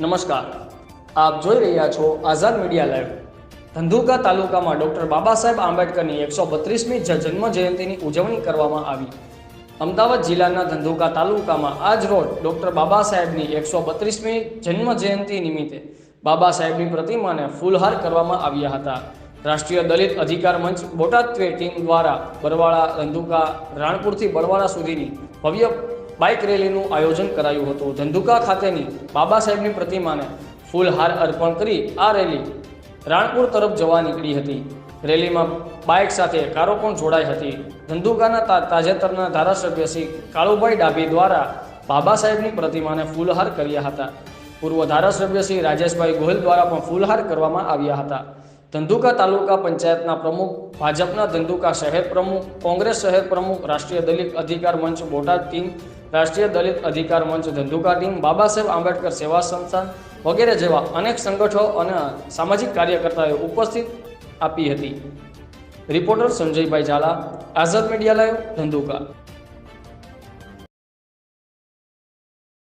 નમસ્કાર. આપ જોઈ રહ્યા છો આઝાદ મીડિયા લાઈવ. ધંધુકા તાલુકામાં ડોક્ટર બાબા સાહેબ આંબેડકરની એકસો બત્રીસમી જન્મ જયંતિની ઉજવણી કરવામાં આવી. અમદાવાદ જિલ્લાના ધંધુકા તાલુકામાં આજ રોજ ડોક્ટર બાબા સાહેબની એકસો બત્રીસમી જન્મ જયંતિ નિમિત્તે બાબા સાહેબની પ્રતિમાને ફૂલહાર કરવામાં આવ્યા હતા. રાષ્ટ્રીય દલિત અધિકાર મંચ બોટાદ ટીમ દ્વારા બરવાળા ધંધુકા રાણપુરથી બરવાળા સુધીની ભવ્ય બાઇક રેલીનું આયોજન કરાયું હતું. ધંધુકા ખાતેની બાબા સાહેબની પ્રતિમાને ફૂલહાર અર્પણ કરી આ રેલી રાણપુર તરફ જવા નીકળી હતી. રેલીમાં બાઇક સાથે કારો પણ જોડાઈ હતી. ધંધુકાના તાજેતરના ધારાસભ્ય શ્રી કાળુભાઈ ડાભી દ્વારા બાબા સાહેબની પ્રતિમાને ફૂલહાર કર્યા હતા. પૂર્વ ધારાસભ્ય શ્રી રાજેશભાઈ ગોહિલ દ્વારા પણ ફૂલહાર કરવામાં આવ્યા હતા. ધંધુકા તાલુકા પંચાયતના પ્રમુખ, ભાજપના ધંધુકા શહેર પ્રમુખ, કોંગ્રેસ શહેર પ્રમુખ, રાષ્ટ્રીય દલિત અધિકાર મંચ બોટાદ ટીમ, રાષ્ટ્રીય દલિત અધિકાર મંચ ધંધુકા ટીમ, બાબા સાહેબ આંબેડકર સેવા સંસ્થાન વગેરે જેવા અનેક સંગઠનો અને સામાજિક કાર્યકર્તાઓએ ઉપસ્થિત આપી હતી. Reporter Sanjaybhai Zala, Azad media live Dhandhuka.